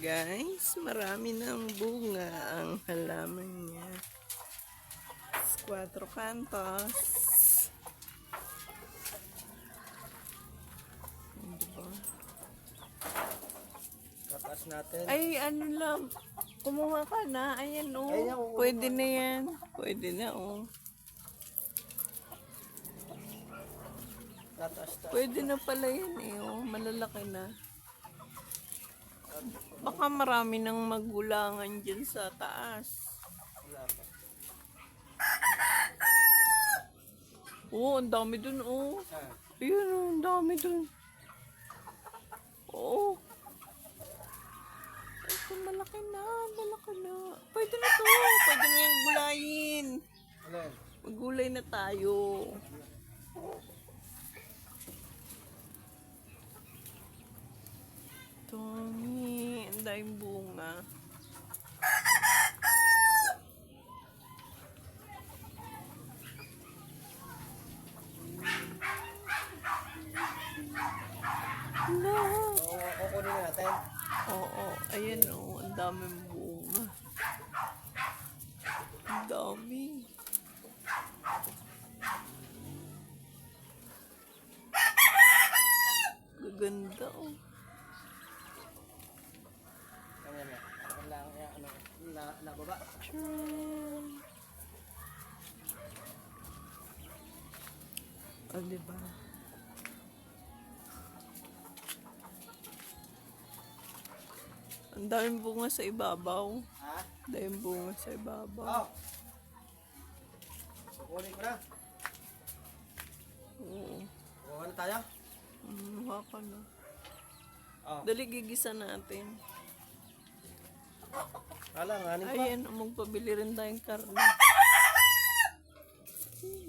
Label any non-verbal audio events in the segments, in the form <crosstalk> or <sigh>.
guys, marami ng bunga ang halaman niya. Cuatro cantos. Diba? Tatas natin. Ay, ano lang. Kumuha ka na. Ayan, oh. Ayan. Pwede na yan. Pwede na, oh. Pwede na pala yan, eh, oh. Malalaki na. Baka marami nang magulangan dyan sa taas. Oo, ang dami dun, oh. Ayun, oh, ang dami dun. Oo. Ito, malaki na, malaki na. Pwede na to, pwede na yung gulayin. Magulay na tayo. Ang daming bunga. No. Oo, kukunin natin. Oo, ayan o, ang daming bunga. Ang dami. Gaganda oh. Ano yan? Ano lang, yan, ano, na, nababa. Tcharam. Oh, diba? Ang daming bunga sa ibabaw. Ha? Ang daming bunga sa ibabaw. Oh. Kukunin ko na. Oo. Kukuha na tayo. Mm, ka na. Oh. Dali gigisa natin. Wala, nganin pa. Ayan, magpabili rin tayong karne. Ay,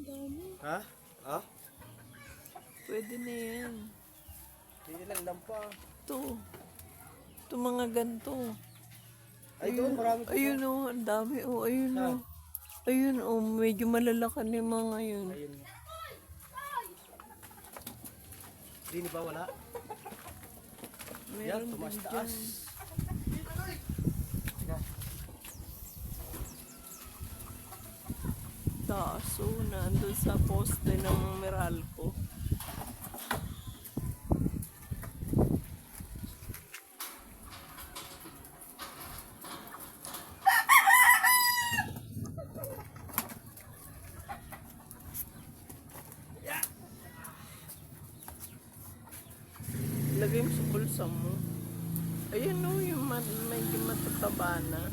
dami. Ha? Oh? Pwede na yan. Hindi lang lang pa. Ito. Ito mga ganito. Ay, doon, marami pa. Ayun o, ang dami o. ayun o. Ayun o, medyo malalakan yung mga yun. Ayun. Hindi ba wala? Yan, Meron din tumas dyan. taas. Sige. Taso, nandun sa poste ng Meralco. Lagay mo sa bulsa mo. Ayan o, yung mat- medyo matataba na.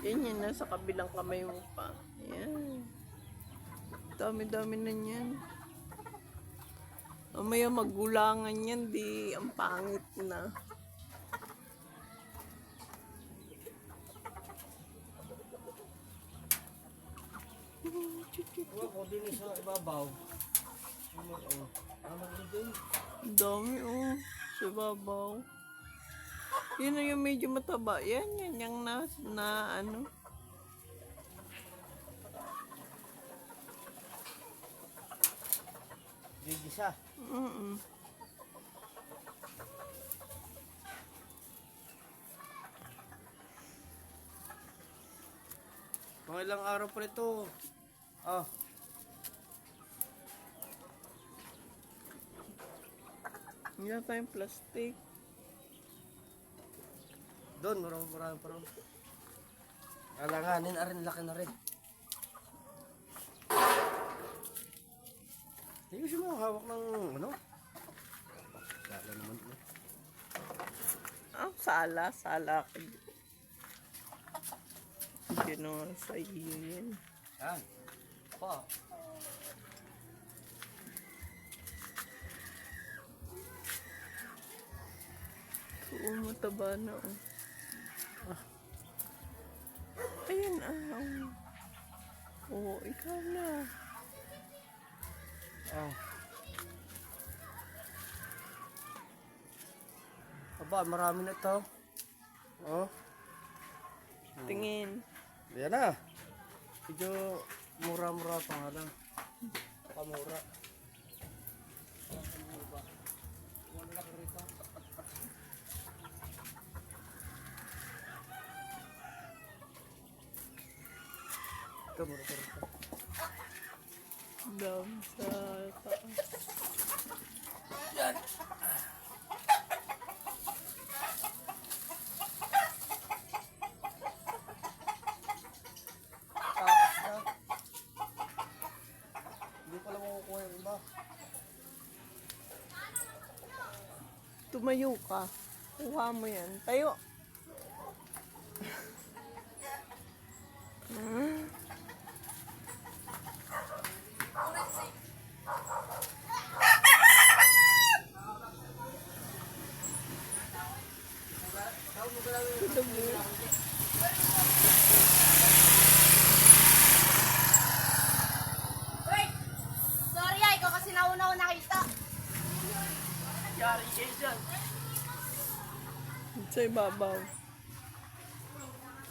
Yan yan, nasa kabilang kamay mo pa. Ayan. Dami-dami na yan. Mamaya magulangan yan, di ang pangit na. Huwag ko din sa ibabaw. Dami oh, sa babaw. Yan na yung medyo mataba. Yan, yan, yung na, na ano. Gigisa. Mm Mga ilang araw pa ito. Ah. Wala tayong plastic. Doon, marami marami pa rin. Alanganin, arin, laki na rin. Hindi ko siya hawak ng ano. Lala naman. eh. Ah, sala, sala. Gano'n sa iyo yan. Yan. Pa. Oo, mataba na oh. Ayun ah. oh. Oo, ikaw na. Oh. Aba, marami na to. Oh. Hmm. Tingin. Oh. Ayan na. Medyo mura-mura pa nga lang. Pamura. Ito, mura-mura pa. Dam sa taas. Taas na. Hindi pala makukuha yung iba. Tumayo ka. Kuha mo yan. Tayo. Hmm? <laughs> Wait! Sorry ah, ikaw kasi nauna ko nakita. Yari kayo dyan. Sa ibabaw.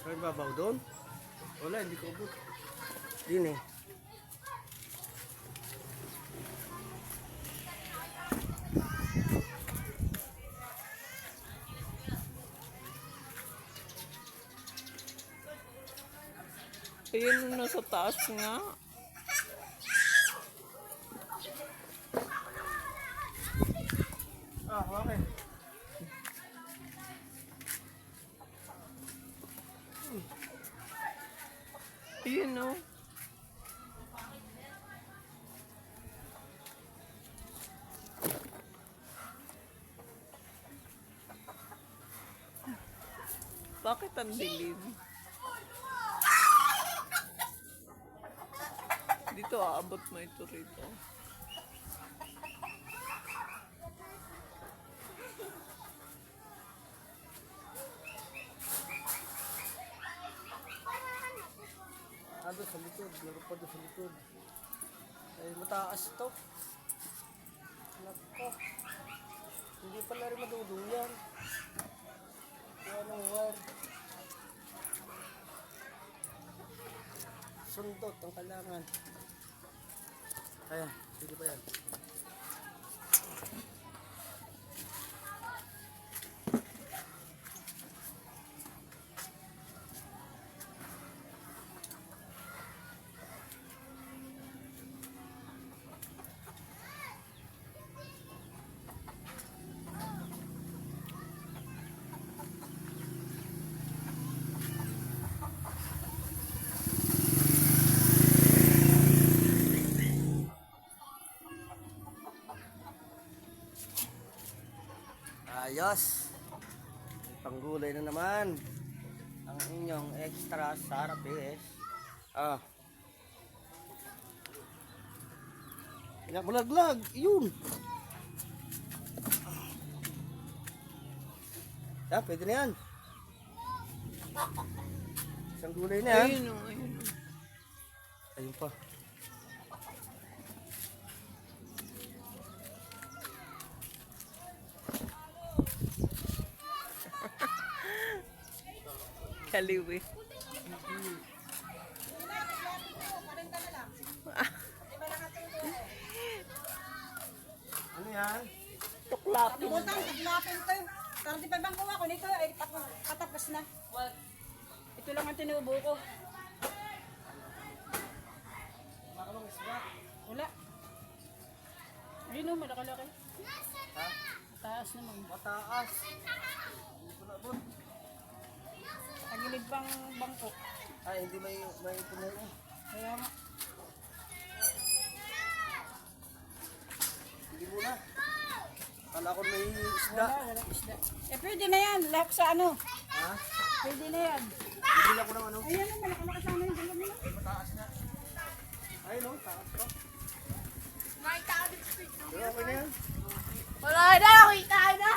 May babaw doon? Wala, hindi ko ubot. Din eh. Ayun yung nasa taas nga. Ah, okay. Ayun no. Bakit ang dilim? Dito aabot mo ito rito. Ah, doon sa likod. Meron pa doon sa likod. Ay, mataas to. Nako. Hindi pala rin maduduyan. Kaya ng wire. Sundot ang kailangan. Ayan, sige pa yan. Ayos. Panggulay na naman. Ang inyong extra sarapes. Ah. Malaglag. Yun. Ah, pwede na yan. Isang gulay na yan. Ayun o, ayun o. Ayun pa. Kaliwi. Ano yan? Tuklapin. Butang, taglapin to. Pero di pa bang kuha ko nito ay tap- patapos na. Ito lang ang tinubo ko. Wala. Ayun o, malaki-laki. Ha? Taas naman. Mataas. Hindi ko Tagilid pang bangko. Ay, hindi may may puno. Kaya nga. Hindi muna. Kala ko may isda. Wala, wala isda. Eh pwede na yan. Lahat sa ano. Ha? Pwede na yan. Bibili ako ng ano. Ayan o, malaki-laki sana yung dalawa nila. Mataas na. Ay, no. Taas pa. Pero okay na yan. Wala na, kita na.